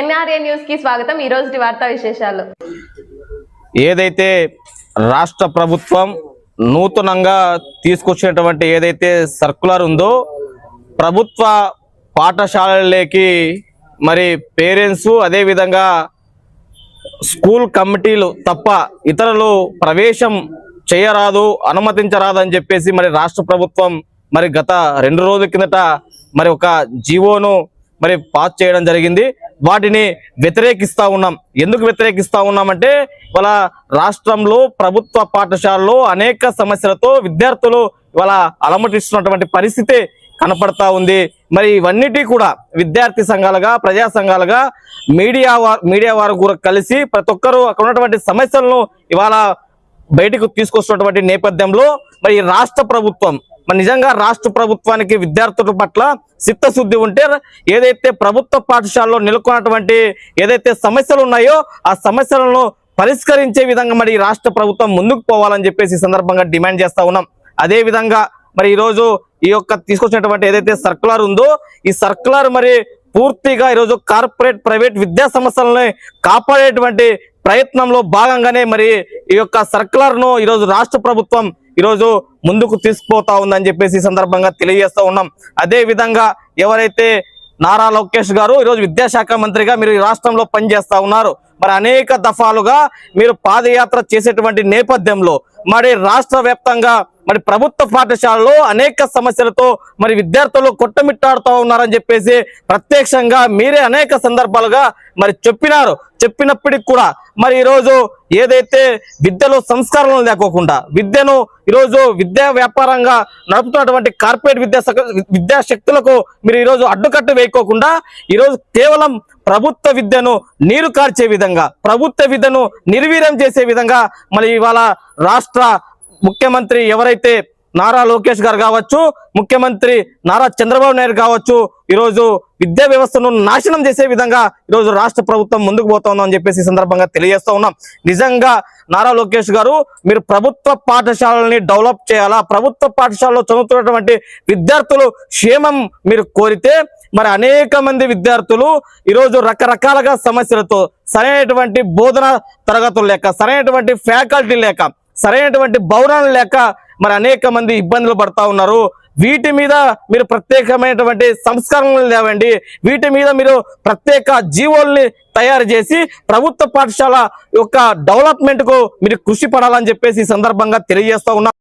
NRA న్యూస్కి స్వాగతం. ఈ రోజు వార్తా విశేషాలు. ఏదైతే రాష్ట్ర ప్రభుత్వం నూతనంగా తీసుకొచ్చినటువంటి ఏదైతే సర్కులర్ ఉందో ప్రభుత్వ పాఠశాలలకి మరి పేరెంట్స్ అదేవిధంగా స్కూల్ కమిటీలు తప్ప ఇతరులు ప్రవేశం చేయరాదు అనుమతించరాదు అని చెప్పేసి మరి రాష్ట్ర ప్రభుత్వం మరి గత రెండు రోజుల కిందట మరి ఒక జీవోను మరి పాస్ చేయడం జరిగింది. వాటిని వ్యతిరేకిస్తూ ఉన్నాం. ఎందుకు వ్యతిరేకిస్తూ ఉన్నామంటే వాళ్ళ రాష్ట్రంలో ప్రభుత్వ పాఠశాలలో అనేక సమస్యలతో విద్యార్థులు ఇవాళ అలమటిస్తున్నటువంటి పరిస్థితి కనపడతా ఉంది. మరి ఇవన్నిటి కూడా విద్యార్థి సంఘాలుగా ప్రజా సంఘాలుగా మీడియా వారు మీడియా వారు కూడా కలిసి ప్రతి ఒక్కరూ అక్కడ ఉన్నటువంటి సమస్యలను ఇవాళ బయటకు తీసుకొస్తున్నటువంటి నేపథ్యంలో మరి రాష్ట్ర ప్రభుత్వం మరి నిజంగా రాష్ట్ర ప్రభుత్వానికి విద్యార్థుల పట్ల చిత్తశుద్ధి ఉంటే ఏదైతే ప్రభుత్వ పాఠశాలలో నెలకొన్నటువంటి ఏదైతే సమస్యలు ఉన్నాయో ఆ సమస్యలను పరిష్కరించే విధంగా మరి ఈ రాష్ట్ర ప్రభుత్వం ముందుకు పోవాలని చెప్పేసి ఈ సందర్భంగా డిమాండ్ చేస్తా ఉన్నాం. అదే విధంగా మరి ఈరోజు ఈ యొక్క తీసుకొచ్చినటువంటి ఏదైతే సర్కులర్ ఉందో ఈ సర్కులర్ మరి పూర్తిగా ఈరోజు కార్పొరేట్ ప్రైవేట్ విద్యా సంస్థలని కాపాడేటువంటి ప్రయత్నంలో భాగంగానే మరి ఈ యొక్క సర్కులర్ను ఈరోజు రాష్ట్ర ప్రభుత్వం ఈరోజు ముందుకు తీసుకుపోతా ఉందని చెప్పేసి సందర్భంగా తెలియజేస్తూ ఉన్నాం. అదే విధంగా ఎవరైతే నారా లోకేష్ గారు ఈరోజు విద్యాశాఖ మంత్రిగా మీరు ఈ రాష్ట్రంలో పనిచేస్తా ఉన్నారు. మరి అనేక దఫాలుగా మీరు పాదయాత్ర చేసేటువంటి నేపథ్యంలో మరి రాష్ట్ర వ్యాప్తంగా మరి ప్రభుత్వ పాఠశాలలో అనేక సమస్యలతో మరి విద్యార్థులు కొట్టమిట్టాడుతూ ఉన్నారని చెప్పేసి ప్రత్యక్షంగా మీరే అనేక సందర్భాలుగా మరి చెప్పినారు. చెప్పినప్పటికి కూడా మరి ఈరోజు ఏదైతే విద్యలో సంస్కారం లేకోకుండా విద్యను ఈరోజు విద్యా వ్యాపారంగా నడుపుతున్నటువంటి కార్పొరేట్ విద్యా విద్యాశక్తులకు విద్యా శక్తులకు మీరు ఈరోజు అడ్డుకట్టు వేయకోకుండా ఈరోజు కేవలం ప్రభుత్వ విద్యను నీరు కార్చే విధంగా ప్రభుత్వ విద్యను నిర్వీర్యం చేసే విధంగా మరి ఇవాళ రాష్ట్ర ముఖ్యమంత్రి ఎవరైతే నారా లోకేష్ గారు కావచ్చు ముఖ్యమంత్రి నారా చంద్రబాబు నాయుడు కావచ్చు ఈరోజు విద్యా వ్యవస్థను నాశనం చేసే విధంగా ఈరోజు రాష్ట్ర ప్రభుత్వం ముందుకు పోతుందని చెప్పేసి సందర్భంగా తెలియజేస్తూ ఉన్నాం. నిజంగా నారా లోకేష్ గారు మీరు ప్రభుత్వ పాఠశాలని డెవలప్ చేయాలా? ప్రభుత్వ పాఠశాలలో చదువుతున్నటువంటి విద్యార్థులు క్షేమం మీరు కోరితే మరి అనేక మంది విద్యార్థులు ఈరోజు రకరకాలుగా సమస్యలతో సరైనటువంటి బోధన తరగతులు లేక సరైనటువంటి ఫ్యాకల్టీ లేక సరైనటువంటి భవనాలు లేక మరి అనేక మంది ఇబ్బందులు పడతా ఉన్నారు. వీటి మీద మీరు ప్రత్యేకమైనటువంటి సంస్కరణలు లేవండి. వీటి మీద మీరు ప్రత్యేక జీవోల్ని తయారు చేసి ప్రభుత్వ పాఠశాల యొక్క డెవలప్మెంట్కు మీరు కృషి పడాలని చెప్పేసి ఈ సందర్భంగా తెలియజేస్తా ఉన్నారు